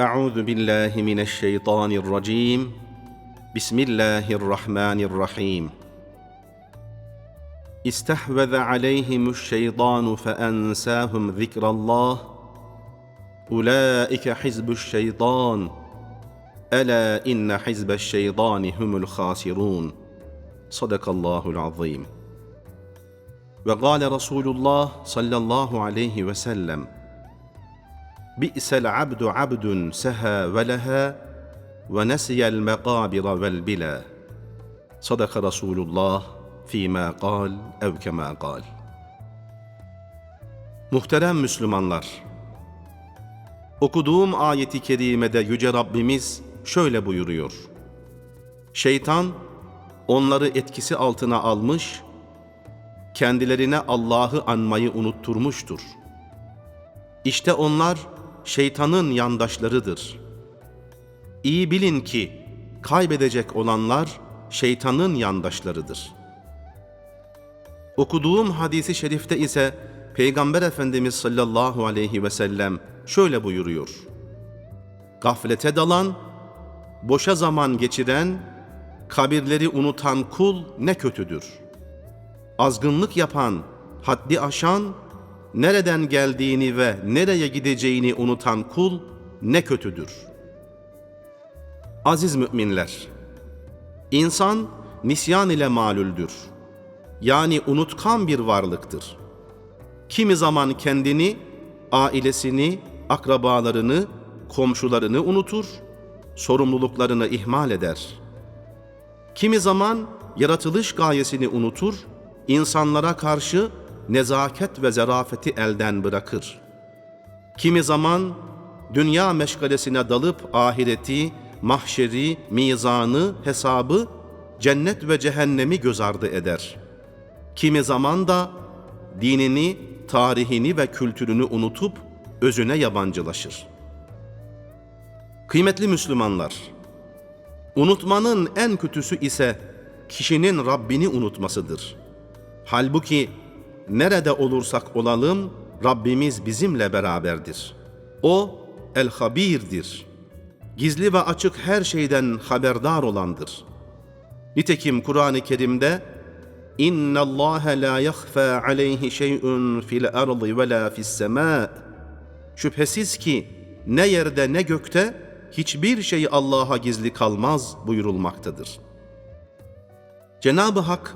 أعوذ بالله من الشيطان الرجيم. بسم الله الرحمن الرحيم. استحوذ عليهم الشيطان فأنساهم ذكر الله. أولئك حزب الشيطان. ألا إن حزب الشيطان هم الخاسرون. صدق الله العظيم. وقال رسول الله صلى الله عليه وسلم بئس العبد عبد سهى ولها ونسي المقابر والبلا صدق رسول الله فيما قال ev kema قال Muhterem Müslümanlar, okuduğum ayeti kerimede Yüce Rabbimiz şöyle buyuruyor. Şeytan onları etkisi altına almış, kendilerine Allah'ı anmayı unutturmuştur. İşte onlar şeytanın yandaşlarıdır. İyi bilin ki kaybedecek olanlar şeytanın yandaşlarıdır. Okuduğum hadisi şerifte ise Peygamber Efendimiz sallallahu aleyhi ve sellem şöyle buyuruyor. Gaflete dalan, boşa zaman geçiren, kabirleri unutan kul ne kötüdür. Azgınlık yapan, haddi aşan, nereden geldiğini ve nereye gideceğini unutan kul ne kötüdür. Aziz müminler, insan nisyan ile malüldür. Yani unutkan bir varlıktır. Kimi zaman kendini, ailesini, akrabalarını, komşularını unutur, sorumluluklarını ihmal eder. Kimi zaman yaratılış gayesini unutur, insanlara karşı nezaket ve zarafeti elden bırakır. Kimi zaman dünya meşgalesine dalıp ahireti, mahşeri, mizanı, hesabı, cennet ve cehennemi göz ardı eder. Kimi zaman da dinini, tarihini ve kültürünü unutup özüne yabancılaşır. Kıymetli Müslümanlar, unutmanın en kötüsü ise kişinin Rabbini unutmasıdır. Halbuki nerede olursak olalım Rabbimiz bizimle beraberdir. O el-habirdir. Gizli ve açık her şeyden haberdar olandır. Nitekim Kur'an-ı Kerim'de İnna Allah la yakhfa aleyhi şey'un fil ardı ve la fis. Şüphesiz ki ne yerde ne gökte hiçbir şey Allah'a gizli kalmaz buyurulmaktadır. Cenab-ı Hak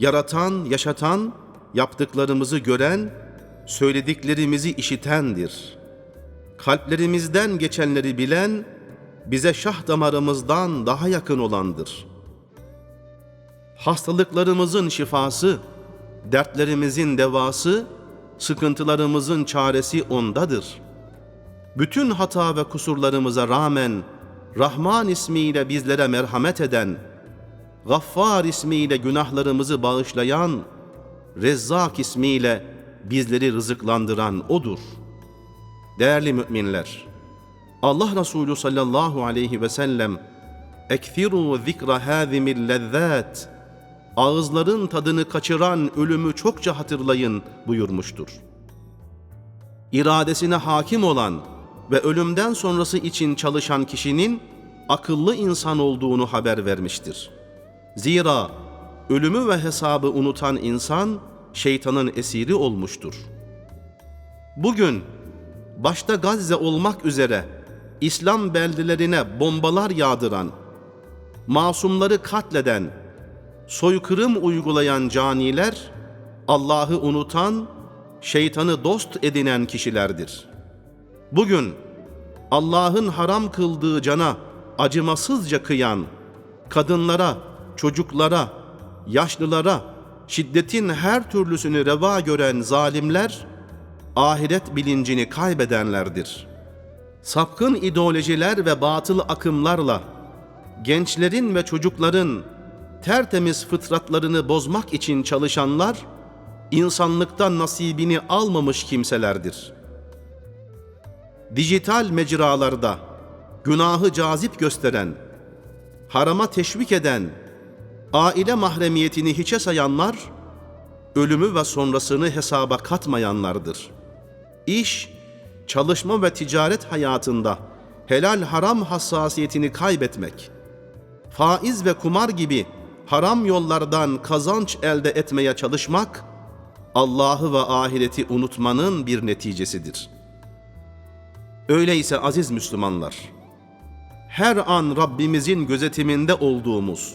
yaratan, yaşatan, yaptıklarımızı gören, söylediklerimizi işitendir. Kalplerimizden geçenleri bilen, bize şah damarımızdan daha yakın olandır. Hastalıklarımızın şifası, dertlerimizin devası, sıkıntılarımızın çaresi ondadır. Bütün hata ve kusurlarımıza rağmen Rahman ismiyle bizlere merhamet eden, Gaffar ismiyle günahlarımızı bağışlayan, Rezzak ismiyle bizleri rızıklandıran O'dur. Değerli müminler, Allah Resulü sallallahu aleyhi ve sellem ekfiru zikra hâzimil lezzât ağızların tadını kaçıran ölümü çokça hatırlayın buyurmuştur. İradesine hakim olan ve ölümden sonrası için çalışan kişinin akıllı insan olduğunu haber vermiştir. Zira ölümü ve hesabı unutan insan şeytanın esiri olmuştur. Bugün başta Gazze olmak üzere İslam beldelerine bombalar yağdıran, masumları katleden, soykırım uygulayan caniler Allah'ı unutan, şeytanı dost edinen kişilerdir. Bugün Allah'ın haram kıldığı cana acımasızca kıyan, kadınlara, çocuklara, yaşlılara, şiddetin her türlüsünü reva gören zalimler, ahiret bilincini kaybedenlerdir. Sapkın ideolojiler ve batıl akımlarla gençlerin ve çocukların tertemiz fıtratlarını bozmak için çalışanlar, insanlıktan nasibini almamış kimselerdir. Dijital mecralarda günahı cazip gösteren, harama teşvik eden, aile mahremiyetini hiçe sayanlar, ölümü ve sonrasını hesaba katmayanlardır. İş, çalışma ve ticaret hayatında helal haram hassasiyetini kaybetmek, faiz ve kumar gibi haram yollardan kazanç elde etmeye çalışmak, Allah'ı ve ahireti unutmanın bir neticesidir. Öyleyse aziz Müslümanlar, her an Rabbimizin gözetiminde olduğumuz,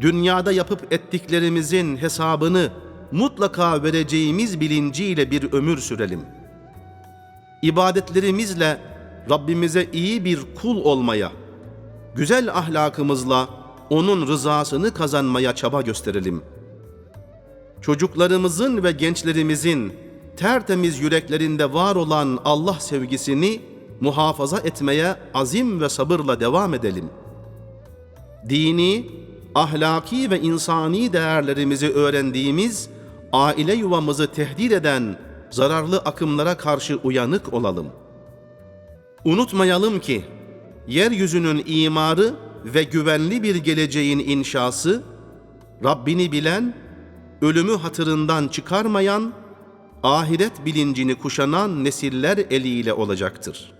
dünyada yapıp ettiklerimizin hesabını mutlaka vereceğimiz bilinciyle bir ömür sürelim. İbadetlerimizle Rabbimize iyi bir kul olmaya, güzel ahlakımızla onun rızasını kazanmaya çaba gösterelim. Çocuklarımızın ve gençlerimizin tertemiz yüreklerinde var olan Allah sevgisini muhafaza etmeye azim ve sabırla devam edelim. Dini, ahlaki ve insani değerlerimizi öğrendiğimiz, aile yuvamızı tehdit eden zararlı akımlara karşı uyanık olalım. Unutmayalım ki, yeryüzünün imarı ve güvenli bir geleceğin inşası, Rabbini bilen, ölümü hatırından çıkarmayan, ahiret bilincini kuşanan nesiller eliyle olacaktır.''